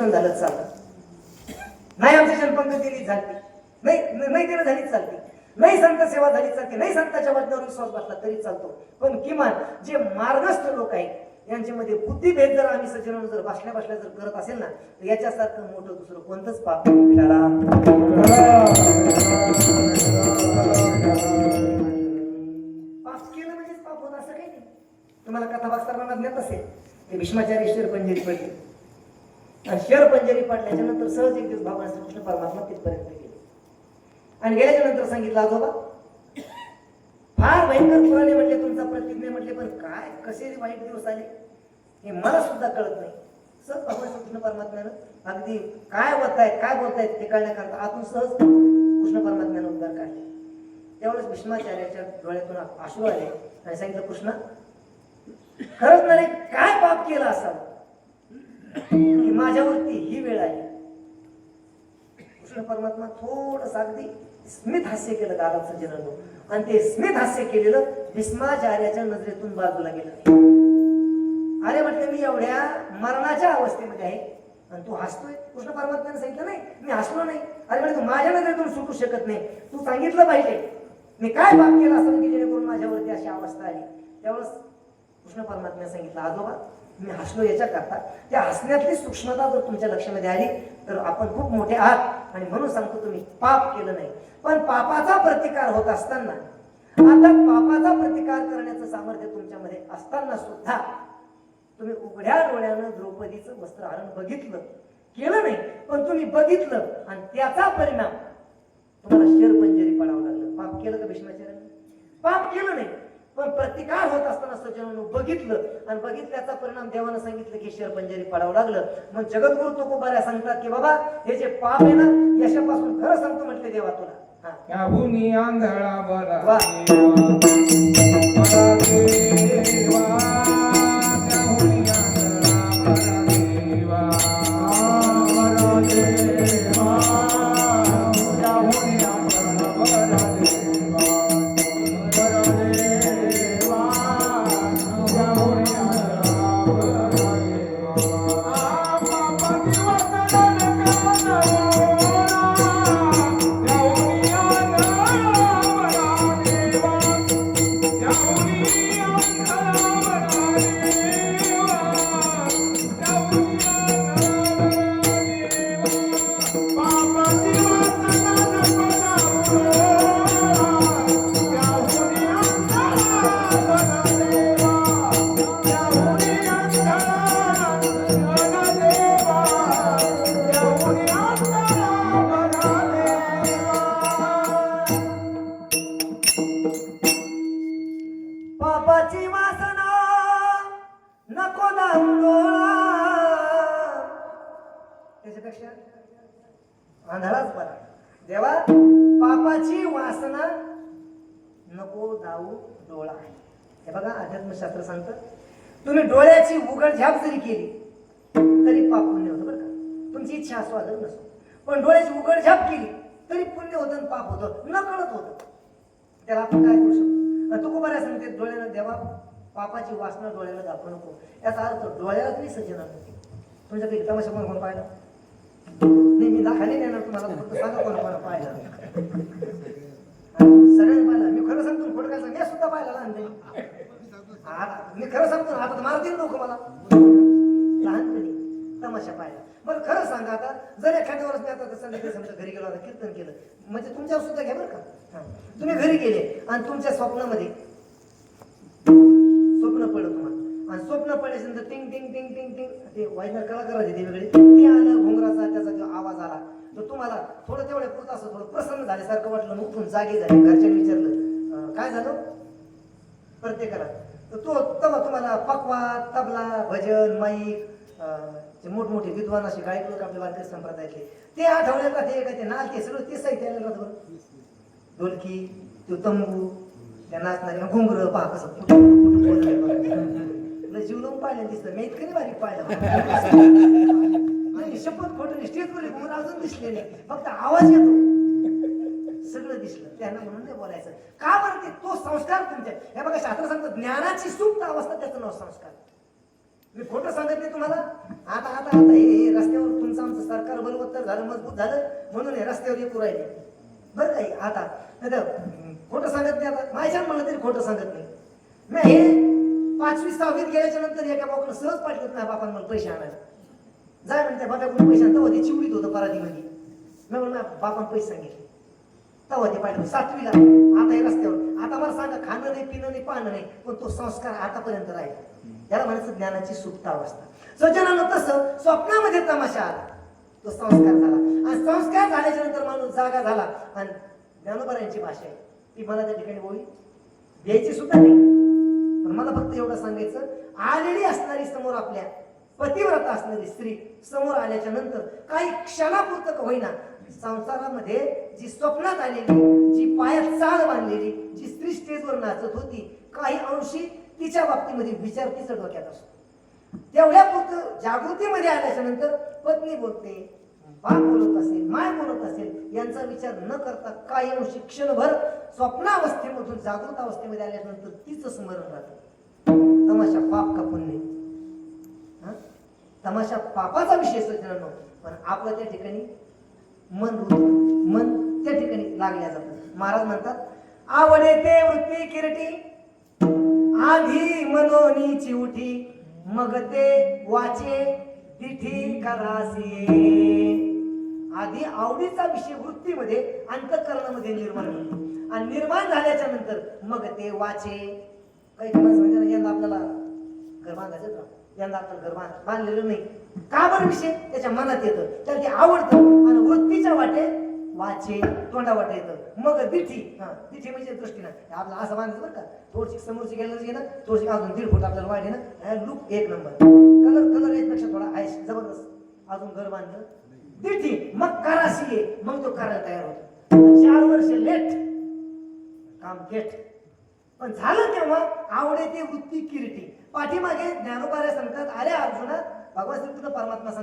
कीर्तन झालं चालतं. नाही आमची जलपंक्ती झाली नाही नाही त्याला झालीच चालते. नाही संत सेवा झाली चालते. नाही संताच्या वचनावर विश्वास बसला तरी चालतो. पण किमान जे मार्गस्थ लोक आहेत यांच्यामध्ये बुद्धिभेद जर आम्ही सज्जन जर बसल्या बसल्या जर करत असेल ना तर याच्यासारखं मोठं दुसरं कोणतंच पाप मिळाला पाप केलं म्हणजेच पाप होत असं काही नाही. तुम्हाला कथा वाचताना ज्ञात असेल. ते भीष्माचार्य शेर पडले. शर पंजरी पडल्याच्या नंतर सहज एक दिवस भगवान श्रीकृष्ण परमात्मा तिथपर्यंत गेले. आणि गेल्याच्यानंतर सांगितलं आजोबा फार भयंकर पुराणे म्हटले तुमचा प्रतिज्ञा म्हटले पण काय कसे वाईट दिवस आले? हे मला सुद्धा कळत नाही. सहज भगवान श्रीकृष्ण परमात्म्यानं अगदी काय बोलतायत काय बोलतायत हे कळण्याकरता आतून सहज कृष्ण परमात्म्यानं उद्धार काढले. त्यावेळेस भीष्माचार्याच्या डोळ्यातून आशू आले आणि सांगितलं कृष्ण खरंच ना रे काय पाप केलं असावं? की माझ्यावरती ही वेळ आली कृष्ण परमात्मा थोडस अगदी स्मित हास्य केलं गालाचं जनानो. आणि ते स्मित हास्य केलेलं भीष्माचार्याच्या नजरेतून बाजूला गेलं. अरे म्हटलं मी एवढ्या मरणाच्या अवस्थेमध्ये आहे आणि तू हसतोय? कृष्ण परमात्म्याने सांगितलं नाही मी हसलो नाही. अरे म्हणजे तू माझ्या नजरेतून सुटू शकत नाही. तू सांगितलं पाहिजे. मी काय पाप केलं असं की जेणेकरून माझ्यावरती अशी अवस्था आली. त्यावेळेस कृष्ण परमात्म्याने सांगितलं आजोबा तुम्ही हसलो याच्या करता त्या हसण्यातली सूक्ष्मता जर तुमच्या लक्षामध्ये आली तर आपण खूप मोठे आहात. आणि म्हणून सांगतो तुम्ही पाप केलं नाही. पण पापाचा प्रतिकार होत असताना आता पापाचा प्रतिकार करण्याचं सामर्थ्य तुमच्यामध्ये असताना सुद्धा तुम्ही उघड्या डोळ्यानं द्रौपदीचं वस्त्रहरण बघितलं. केलं नाही पण तुम्ही बघितलं. आणि त्याचा परिणाम तुम्हाला शेरपंजरी पडावं लागलं. पाप केलं का भीष्माचार्यानं? पाप केलं नाही. पण प्रतिकार होत असताना सज्जनांनो बघितलं आणि बघितल्याचा परिणाम देवानं सांगितलं की शेरपंजरी पडावं लागलं. मग जगद्गुरु तुकोबाऱ्या सांगतात की बाबा हे जे पाप आहे ना यशापासून खरं सांगतो म्हटले देवा तुला. हा. आंधळाच बरा देवा पापाची वासना नको दाऊ डोळा. हे बघा अध्यात्मशास्त्र सांगतं. तुम्ही डोळ्याची उघड झाप जरी केली तरी पाप पुण्य होतं बरं का? तुमची इच्छा असो आदर नसो. पण डोळ्याची उघड झाप केली तरी पुण्य होतं आणि पाप होतं. न कळत होतं. त्याला आपण काय करू शकतो? आणि तू खूप बऱ्या सांगते डोळ्यानं देवा पापाची वासना डोळ्याला दाखवू नको. याचा अर्थ डोळ्याला तुम्ही सज्जन तुमच्याकडे तमाशा कोण कोण पाहिला? नाही मी दाखवले नाही ना तुम्हाला फक्त सांगा कोण कोणा पाहिला. सगळ्यांनी पाहिला. मी खरं सांगतो खोटं काय सांग मी सुद्धा पाहिला लहान ते मी खरं सांगतो ना, आता तर मारतील लोक मला. लहानपणी तमाशा पाहिला. बरं खरं सांगा आता जर एखाद्या वर्ष मी आता संध्याकाळी समजा घरी गेलो आता कीर्तन केलं म्हणजे तुमच्यावर सुद्धा घ्या बरं का? तुम्ही घरी गेले आणि तुमच्या स्वप्नामध्ये आणि स्वप्न पडल्यानंतर टिंग टिंग टिंग टिंग टिंग. ते वाईनर कलाकाराचे ते वेगळे. ते आलं घुंगराचा त्याचा जो आवाज आला तर तुम्हाला थोडं तेवढ्या पुरतं असं थोडं प्रसन्न झाल्यासारखं वाटलं. उठून जागे झाले घरच्यांनी विचारलं काय झालं? प्रत्येकाला तर तो तेव्हा तुम्हाला पकवा तबला भजन माईक जे मोठमोठे विद्वान असे गायक लोक आपल्या वारकरी संप्रदायातले ते आठवड्यात का ते काय ते नाल ते सगळं ते साहित्य आलेलं राहतं ढोलकी तो तंबू त्या नाचणारे घुंगर पहा कसं तुला जीव लावून पाहिलं दिसलं. मी इतकं बारीक पाहिलं. नाही शपथ खोटं स्टेजवर मला अजून दिसले नाही फक्त आवाज येतो. सगळं दिसलं. त्यांना म्हणून नाही बोलायचं. का बरं ते? तो संस्कार तुमच्या हे बघा शास्त्र सांगतं ज्ञानाची सुप्त अवस्था त्याचं नाव संस्कार. मी खोटं सांगत नाही तुम्हाला. आता आता आता हे रस्त्यावर तुमचं आमचं सरकार बलवत्तर झालं मजबूत झालं म्हणून हे रस्त्यावर येऊ राहिले बरं काही आता खोटं सांगत नाही आता. माझ्या म्हणलं तरी खोटं सांगत नाही. हे पाचवी सहावीत गेल्याच्यानंतर एका बाबाकडे सहज पाठवत नाही बापान मला पैसे आणायला. जाय म्हणते बाबाकडून पैसे तेव्हा ते चिवडीत होतं परातीमध्ये मी म्हणलं बापान पैसे सांगितले. तेव्हा ते पाठवलं. सातवीला. आता हे रस्त्यावर. आता मला सांगा खाणं नाही पिणं नाही पाहणं नाही पण तो संस्कार आतापर्यंत राहील. याला म्हणायचं ज्ञानाची सुप्ता अवस्था. सज्जनानं तसं स्वप्नामध्ये तमाशा आला. तो संस्कार झाला. आणि संस्कार झाल्याच्यानंतर माणूस जागा झाला. आणि ज्ञानोबरायांची भाषा आहे. ती मला त्या ठिकाणी बोली द्यायची सुद्धा नाही. पण मला फक्त एवढं सांगायचं आलेली असणारी समोर आपल्या पतिव्रता असणारी स्त्री समोर आल्याच्यानंतर काही क्षणापुरतं होईना संसारामध्ये जी स्वप्नात आलेली जी पायात चाल बांधलेली जी स्त्री स्टेजवर नाचत होती काही अंशी तिच्या बाबतीमध्ये विचार तिच्या डोक्यात असतो. तेवढ्या पुरतं जागृतीमध्ये आल्याच्यानंतर पत्नी बोलते बाप बोलत असेल माय बोलत असेल यांचा विचार न करता कायम शिक्षणभर स्वप्नावस्थेमधून जागृत अवस्थेमध्ये आल्यानंतर तिचं स्मरण राहतं. तमाशा पाप का पुण्य? तमाशा पापाचा विषय सज्जनांनो पण आपलं त्या ठिकाणी मन मन त्या ठिकाणी लागल्या जातं. महाराज म्हणतात आवडे ते वृत्ती किरटी आधी मनोनी चिवटी मग ते वाचे तिठी करासी. आधी आवडीचा विषय वृत्तीमध्ये अंतकरणामध्ये निर्माण होतो. आणि निर्माण झाल्याच्यानंतर मग ते वाचे. काही माणसं म्हणजे यंदा आपल्याला घर बांधायचं यंदा घर बांध बांधलेलं नाही. का बरं विषय? त्याच्या मनात येतं. त्याला ते आवडतं. आणि वृत्तीच्या वाटे वाचे तोंडा वाटे येतं. मग दिठी. हा दिठी म्हणजे दृष्टीनं आपलं असं बांधायचं बरं का? थोडीशी समोरची गेलं घे ना थोडीशी अजून दीड फूट आपल्याला वाढे ना लुक एक नंबर कलर कलर याच्यापेक्षा थोडा आयश जबरदस्त. अजून घर बांधलं. दिठी मग कराशी ये मग तो करायला तयार होतो. चार वर्ष लेट. काम गेट पण झालं तेव्हा आवडे ते वृत्ती किरटी. पाठीमागे ज्ञानोबाऱ्या सांगतात अरे अर्जुना भगवान श्रीकृष्ण परमात्मा सांगतात.